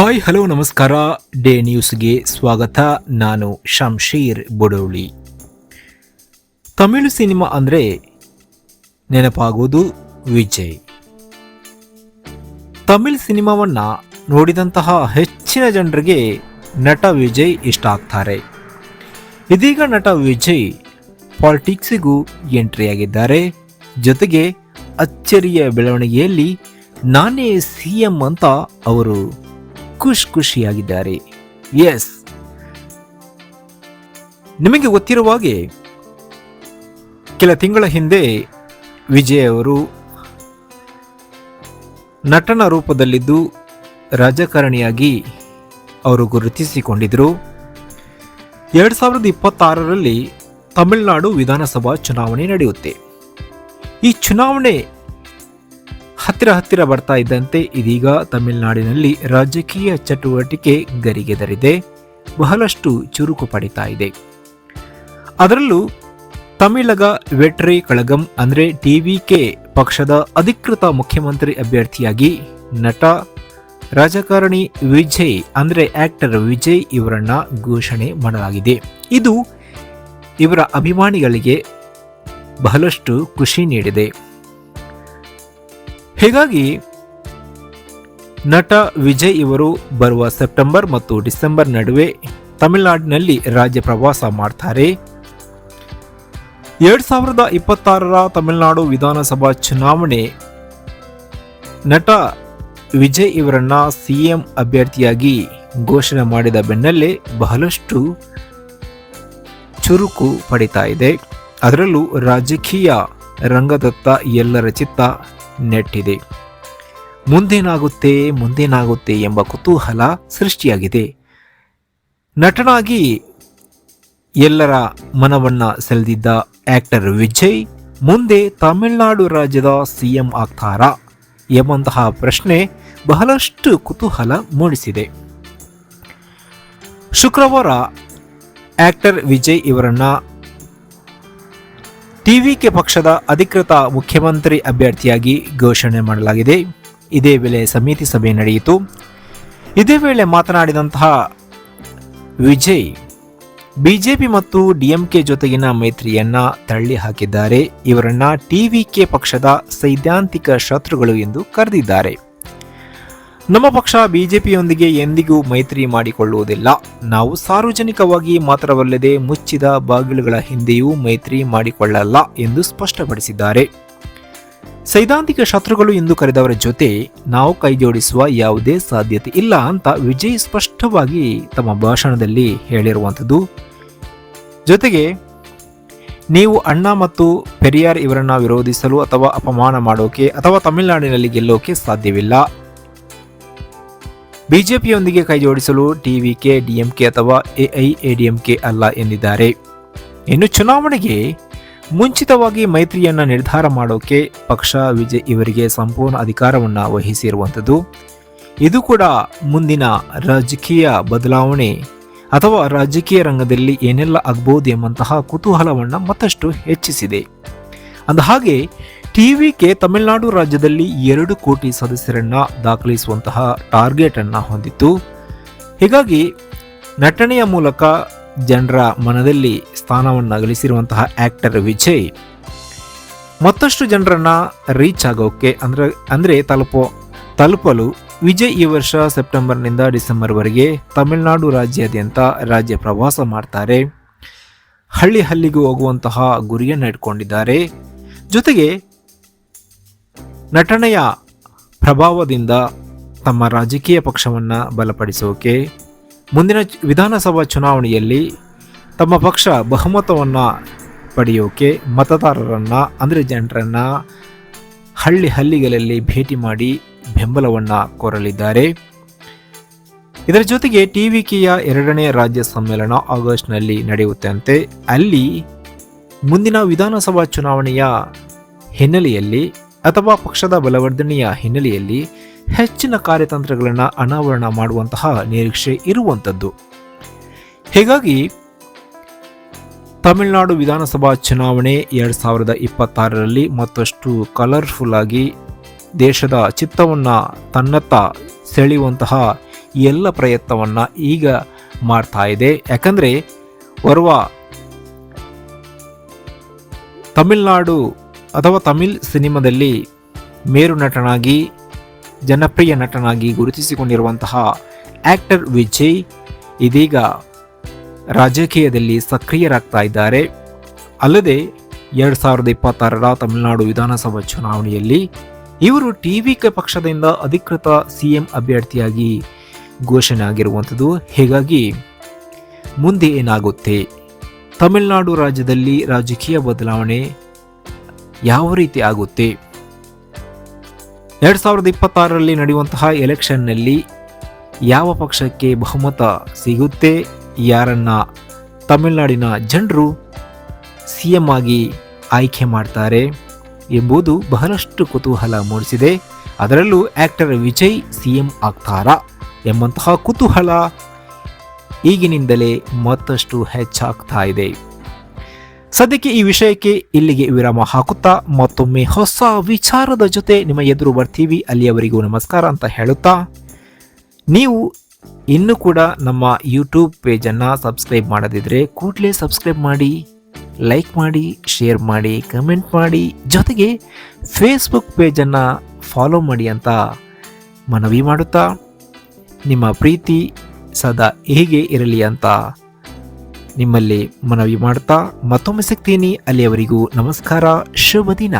Hi, hello, ನಮಸ್ಕಾರ. Day ನ್ಯೂಸ್ಗೆ ಸ್ವಾಗತ. ನಾನು ಶಂಶೀರ್ ಬುಡೋಳಿ. ತಮಿಳು ಸಿನಿಮಾ ಅಂದರೆ ನೆನಪಾಗುವುದು ವಿಜಯ್. ತಮಿಳು ಸಿನಿಮಾವನ್ನು ನೋಡಿದಂತಹ ಹೆಚ್ಚಿನ ಜನರಿಗೆ ನಟ ವಿಜಯ್ ಇಷ್ಟ ಆಗ್ತಾರೆ. ಇದೀಗ ನಟ ವಿಜಯ್ ಪಾಲಿಟಿಕ್ಸಿಗೂ ಎಂಟ್ರಿಯಾಗಿದ್ದಾರೆ ಜೊತೆಗೆ ಅಚ್ಚರಿಯ ಬೆಳವಣಿಗೆಯಲ್ಲಿ ನಾನೇ ಸಿ ಎಂ ಅಂತ ಅವರು ಖುಷ್ ಖುಷಿಯಾಗಿದ್ದಾರೆ. ಎಸ್ ನಿಮಗೆ ಗೊತ್ತಿರುವ ಹಾಗೆ, ಕೆಲ ತಿಂಗಳ ಹಿಂದೆ ವಿಜಯ್ ಅವರು ನಟನ ರೂಪದಲ್ಲಿದ್ದು ರಾಜಕಾರಣಿಯಾಗಿ ಅವರು ಗುರುತಿಸಿಕೊಂಡಿದ್ದರು ಎರಡು ಸಾವಿರದ ಇಪ್ಪತ್ತಾರರಲ್ಲಿ ತಮಿಳುನಾಡು ವಿಧಾನಸಭಾ ಚುನಾವಣೆ ನಡೆಯುತ್ತೆ. ಈ ಚುನಾವಣೆ ಹತ್ತಿರ ಹತ್ತಿರ ಬರ್ತಾ ಇದ್ದಂತೆ ಇದೀಗ ತಮಿಳುನಾಡಿನಲ್ಲಿ ರಾಜಕೀಯ ಚಟುವಟಿಕೆ ಗರಿಗೆದರಿದೆ. ಬಹಳಷ್ಟು ಚುರುಕು ಪಡಿತಾ ಇದೆ. ಅದರಲ್ಲೂ ತಮಿಳಗ ವೆಟ್ರಿ ಕಳಗಂ ಅಂದ್ರೆ ಟಿವಿಕೆ ಪಕ್ಷದ ಅಧಿಕೃತ ಮುಖ್ಯಮಂತ್ರಿ ಅಭ್ಯರ್ಥಿಯಾಗಿ ನಟ, ರಾಜಕಾರಣಿ ವಿಜಯ್ ಅಂದರೆ ಆಕ್ಟರ್ ವಿಜಯ್ ಇವರನ್ನ ಘೋಷಣೆ ಮಾಡಲಾಗಿದೆ. ಇದು ಇವರ ಅಭಿಮಾನಿಗಳಿಗೆ ಬಹಳಷ್ಟು ಖುಷಿ ನೀಡಿದೆ. ಹೀಗಾಗಿ ನಟ ವಿಜಯ್ ಇವರು ಬರುವ ಸೆಪ್ಟೆಂಬರ್ ಮತ್ತು ಡಿಸೆಂಬರ್ ನಡುವೆ ತಮಿಳುನಾಡಿನಲ್ಲಿ ರಾಜ್ಯ ಪ್ರವಾಸ ಮಾಡ್ತಾರೆ. ಎರಡ್ ಸಾವಿರದ ಇಪ್ಪತ್ತಾರರ ತಮಿಳುನಾಡು ವಿಧಾನಸಭಾ ಚುನಾವಣೆ ನಟ ವಿಜಯ್ ಇವರನ್ನ ಸಿಎಂ ಅಭ್ಯರ್ಥಿಯಾಗಿ ಘೋಷಣೆ ಮಾಡಿದ ಬೆನ್ನಲ್ಲೇ ಬಹಳಷ್ಟು ಚುರುಕು ಪಡಿತಾ ಇದೆ. ಅದರಲ್ಲೂ ರಾಜಕೀಯ ರಂಗದತ್ತ ಎಲ್ಲರ ಚಿತ್ತ ನೆಟ್ಟಿದೆ. ಮುಂದೇನಾಗುತ್ತೆ ಮುಂದೇನಾಗುತ್ತೆ ಎಂಬ ಕುತೂಹಲ ಸೃಷ್ಟಿಯಾಗಿದೆ. ನಟನಾಗಿ ಎಲ್ಲರ ಮನವನ್ನ ಸೆಳೆದಿದ್ದ ಆಕ್ಟರ್ ವಿಜಯ್, ಮುಂದೆ ತಮಿಳುನಾಡು ರಾಜ್ಯದ ಸಿಎಂ ಆಗ್ತಾರಾ ಎಂಬಂತಹ ಪ್ರಶ್ನೆ ಬಹಳಷ್ಟು ಕುತೂಹಲ ಮೂಡಿಸಿದೆ. ಶುಕ್ರವಾರ ಆಕ್ಟರ್ ವಿಜಯ್ ಇವರನ್ನ ಟಿವಿಕೆ ಪಕ್ಷದ ಅಧಿಕೃತ ಮುಖ್ಯಮಂತ್ರಿ ಅಭ್ಯರ್ಥಿಯಾಗಿ ಘೋಷಣೆ ಮಾಡಲಾಗಿದೆ. ಇದೇ ವೇಳೆ ಸಮಿತಿ ಸಭೆ ನಡೆಯಿತು. ಇದೇ ವೇಳೆ ಮಾತನಾಡಿದಂತಹ ವಿಜಯ್, ಬಿಜೆಪಿ ಮತ್ತು ಡಿಎಂಕೆ ಜೊತೆಗಿನ ಮೈತ್ರಿಯನ್ನ ತಳ್ಳಿ ಹಾಕಿದ್ದಾರೆ. ಇವರನ್ನ ಟಿವಿಕೆ ಪಕ್ಷದ ಸೈದ್ಧಾಂತಿಕ ಶತ್ರುಗಳು ಎಂದು ಕರೆದಿದ್ದಾರೆ. ನಮ್ಮ ಪಕ್ಷ ಬಿಜೆಪಿಯೊಂದಿಗೆ ಎಂದಿಗೂ ಮೈತ್ರಿ ಮಾಡಿಕೊಳ್ಳುವುದಿಲ್ಲ. ನಾವು ಸಾರ್ವಜನಿಕವಾಗಿ ಮಾತ್ರವಲ್ಲದೆ ಮುಚ್ಚಿದ ಬಾಗಿಲುಗಳ ಹಿಂದೆಯೂ ಮೈತ್ರಿ ಮಾಡಿಕೊಳ್ಳಲ್ಲ ಎಂದು ಸ್ಪಷ್ಟಪಡಿಸಿದ್ದಾರೆ. ಸೈದ್ಧಾಂತಿಕ ಶತ್ರುಗಳು ಎಂದು ಕರೆದವರ ಜೊತೆ ನಾವು ಕೈಜೋಡಿಸುವ ಯಾವುದೇ ಸಾಧ್ಯತೆ ಇಲ್ಲ ಅಂತ ವಿಜಯ್ ಸ್ಪಷ್ಟವಾಗಿ ತಮ್ಮ ಭಾಷಣದಲ್ಲಿ ಹೇಳಿರುವಂಥದ್ದು. ಜೊತೆಗೆ, ನೀವು ಅಣ್ಣ ಮತ್ತು ಪೆರಿಯಾರ್ ಇವರನ್ನ ವಿರೋಧಿಸಲು ಅಥವಾ ಅಪಮಾನ ಮಾಡೋಕೆ ಅಥವಾ ತಮಿಳುನಾಡಿನಲ್ಲಿ ಗೆಲ್ಲೋಕೆ ಸಾಧ್ಯವಿಲ್ಲ. ಬಿಜೆಪಿಯೊಂದಿಗೆ ಕೈಜೋಡಿಸಲು ಟಿವಿಕೆ, ಡಿಎಂಕೆ ಅಥವಾ ಎಐಎಡಿಎಂಕೆ ಅಲ್ಲ ಎಂದಿದ್ದಾರೆ. ಇನ್ನು ಚುನಾವಣೆಗೆ ಮುಂಚಿತವಾಗಿ ಮೈತ್ರಿಯನ್ನು ನಿರ್ಧಾರ ಮಾಡೋಕೆ ಪಕ್ಷ ವಿಜಯ್ ಇವರಿಗೆ ಸಂಪೂರ್ಣ ಅಧಿಕಾರವನ್ನು ವಹಿಸಿರುವಂಥದ್ದು. ಇದು ಕೂಡ ಮುಂದಿನ ರಾಜಕೀಯ ಬದಲಾವಣೆ ಅಥವಾ ರಾಜಕೀಯ ರಂಗದಲ್ಲಿ ಏನೆಲ್ಲ ಆಗ್ಬೋದು ಎಂಬಂತಹ ಕುತೂಹಲವನ್ನು ಮತ್ತಷ್ಟು ಹೆಚ್ಚಿಸಿದೆ. ಅಂದ ಹಾಗೆ ಟಿವಿಕೆ ತಮಿಳುನಾಡು ರಾಜ್ಯದಲ್ಲಿ ಎರಡು ಕೋಟಿ ಸದಸ್ಯರನ್ನ ದಾಖಲಿಸುವಂತಹ ಟಾರ್ಗೆಟ್ ಅನ್ನ ಹೊಂದಿತ್ತು. ಹೀಗಾಗಿ ನಟನೆಯ ಮೂಲಕ ಜನರ ಮನದಲ್ಲಿ ಸ್ಥಾನವನ್ನು ಗಳಿಸಿರುವಂತಹ ಆಕ್ಟರ್ ವಿಜಯ್ ಮತ್ತಷ್ಟು ಜನರನ್ನ ರೀಚ್ ಆಗೋಕೆ ಅಂದ್ರೆ, ಅಂದರೆ ತಲುಪೋ, ತಲುಪಲು ವಿಜಯ್ ಈ ವರ್ಷ ಸೆಪ್ಟೆಂಬರ್ನಿಂದ ಡಿಸೆಂಬರ್ವರೆಗೆ ತಮಿಳುನಾಡು ರಾಜ್ಯಾದ್ಯಂತ ರಾಜ್ಯ ಪ್ರವಾಸ ಮಾಡ್ತಾರೆ. ಹಳ್ಳಿ ಹಳ್ಳಿಗೂ ಹೋಗುವಂತಹ ಗುರಿಯನ್ನು ಇಟ್ಕೊಂಡಿದ್ದಾರೆ. ಜೊತೆಗೆ ನಟನೆಯ ಪ್ರಭಾವದಿಂದ ತಮ್ಮ ರಾಜಕೀಯ ಪಕ್ಷವನ್ನು ಬಲಪಡಿಸೋಕೆ ಮುಂದಿನ ವಿಧಾನಸಭಾ ಚುನಾವಣೆಯಲ್ಲಿ ತಮ್ಮ ಪಕ್ಷ ಬಹುಮತವನ್ನು ಪಡೆಯೋಕೆ ಮತದಾರರನ್ನು, ಅಂದರೆ ಜನರನ್ನು ಹಳ್ಳಿ ಹಳ್ಳಿಗಳಲ್ಲಿ ಭೇಟಿ ಮಾಡಿ ಬೆಂಬಲವನ್ನು ಕೋರಲಿದ್ದಾರೆ. ಇದರ ಜೊತೆಗೆ ಟಿ ವಿ ಕೆಯ ಎರಡನೇ ರಾಜ್ಯ ಸಮ್ಮೇಳನ ಆಗಸ್ಟ್ನಲ್ಲಿ ನಡೆಯುತ್ತಂತೆ. ಅಲ್ಲಿ ಮುಂದಿನ ವಿಧಾನಸಭಾ ಚುನಾವಣೆಯ ಹಿನ್ನೆಲೆಯಲ್ಲಿ ಅಥವಾ ಪಕ್ಷದ ಬಲವರ್ಧನೆಯ ಹಿನ್ನೆಲೆಯಲ್ಲಿ ಹೆಚ್ಚಿನ ಕಾರ್ಯತಂತ್ರಗಳನ್ನು ಅನಾವರಣ ಮಾಡುವಂತಹ ನಿರೀಕ್ಷೆ ಇರುವಂಥದ್ದು. ಹೀಗಾಗಿ, ತಮಿಳುನಾಡು ವಿಧಾನಸಭಾ ಚುನಾವಣೆ ಎರಡು ಸಾವಿರದ ಇಪ್ಪತ್ತಾರರಲ್ಲಿ ಮತ್ತಷ್ಟು ಕಲರ್ಫುಲ್ ಆಗಿ ದೇಶದ ಚಿತ್ತವನ್ನು ತನ್ನತ್ತ ಸೆಳೆಯುವಂತಹ ಎಲ್ಲ ಪ್ರಯತ್ನವನ್ನು ಈಗ ಮಾಡ್ತಾ ಇದೆ. ಯಾಕಂದರೆ, ಬರುವ ತಮಿಳುನಾಡು ಅಥವಾ ತಮಿಳ್ ಸಿನಿಮಾದಲ್ಲಿ ಮೇರು ನಟನಾಗಿ, ಜನಪ್ರಿಯ ನಟನಾಗಿ ಗುರುತಿಸಿಕೊಂಡಿರುವಂತಹ ಆಕ್ಟರ್ ವಿಜಯ್ ಇದೀಗ ರಾಜಕೀಯದಲ್ಲಿ ಸಕ್ರಿಯರಾಗ್ತಾ ಇದ್ದಾರೆ. ಅಲ್ಲದೆ ಎರಡು ಸಾವಿರದ ಇಪ್ಪತ್ತಾರರ ತಮಿಳುನಾಡು ವಿಧಾನಸಭಾ ಚುನಾವಣೆಯಲ್ಲಿ ಇವರು ಟಿ ವಿ ಕೆ ಪಕ್ಷದಿಂದ ಅಧಿಕೃತ ಸಿ ಎಂ ಅಭ್ಯರ್ಥಿಯಾಗಿ ಘೋಷಣೆ ಆಗಿರುವಂಥದ್ದು. ಹೀಗಾಗಿ ಮುಂದೆ ಏನಾಗುತ್ತೆ? ತಮಿಳುನಾಡು ರಾಜ್ಯದಲ್ಲಿ ರಾಜಕೀಯ ಬದಲಾವಣೆ ಯಾವ ರೀತಿ ಆಗುತ್ತೆ? ಎರಡು ಸಾವಿರದ ಇಪ್ಪತ್ತಾರರಲ್ಲಿ ನಡೆಯುವಂತಹ ಎಲೆಕ್ಷನ್ನಲ್ಲಿ ಯಾವ ಪಕ್ಷಕ್ಕೆ ಬಹುಮತ ಸಿಗುತ್ತೆ? ಯಾರನ್ನ ತಮಿಳುನಾಡಿನ ಜನರು ಸಿ ಎಂ ಆಗಿ ಆಯ್ಕೆ ಮಾಡ್ತಾರೆ ಎಂಬುದು ಬಹಳಷ್ಟು ಕುತೂಹಲ ಮೂಡಿಸಿದೆ. ಅದರಲ್ಲೂ ಆಕ್ಟರ್ ವಿಜಯ್ ಸಿ ಎಂ ಆಗ್ತಾರಾ ಎಂಬಂತಹ ಕುತೂಹಲ ಈಗಿನಿಂದಲೇ ಮತ್ತಷ್ಟು ಹೆಚ್ಚಾಗ್ತಾ ಇದೆ. ಸದ್ಯಕ್ಕೆ ಈ ವಿಷಯಕ್ಕೆ ಇಲ್ಲಿಗೆ ವಿರಾಮ ಹಾಕುತ್ತಾ ಮತ್ತೊಮ್ಮೆ ಹೊಸ ವಿಚಾರದ ಜೊತೆ ನಿಮ್ಮ ಎದುರು ಬರ್ತೀವಿ. ಅಲ್ಲಿಯವರಿಗೂ ನಮಸ್ಕಾರ ಅಂತ ಹೇಳುತ್ತಾ, ನೀವು ಇನ್ನೂ ಕೂಡ ನಮ್ಮ ಯೂಟ್ಯೂಬ್ ಪೇಜನ್ನು ಸಬ್ಸ್ಕ್ರೈಬ್ ಮಾಡದಿದ್ದರೆ ಕೂಡಲೇ ಸಬ್ಸ್ಕ್ರೈಬ್ ಮಾಡಿ ಲೈಕ್ ಮಾಡಿ ಶೇರ್ ಮಾಡಿ ಕಮೆಂಟ್ ಮಾಡಿ, ಜೊತೆಗೆ ಫೇಸ್ಬುಕ್ ಪೇಜನ್ನು ಫಾಲೋ ಮಾಡಿ ಅಂತ ಮನವಿ ಮಾಡುತ್ತಾ, ನಿಮ್ಮ ಪ್ರೀತಿ ಸದಾ ಹೇಗೆ ಇರಲಿ ಅಂತ ನಿಮ್ಮಲ್ಲಿ ಮನವಿ ಮಾಡ್ತಾ ಮತ್ತೊಮ್ಮೆ ಸಿಗ್ತೀನಿ. ಅಲ್ಲಿಯವರಿಗೂ ನಮಸ್ಕಾರ. ಶುಭ ದಿನ.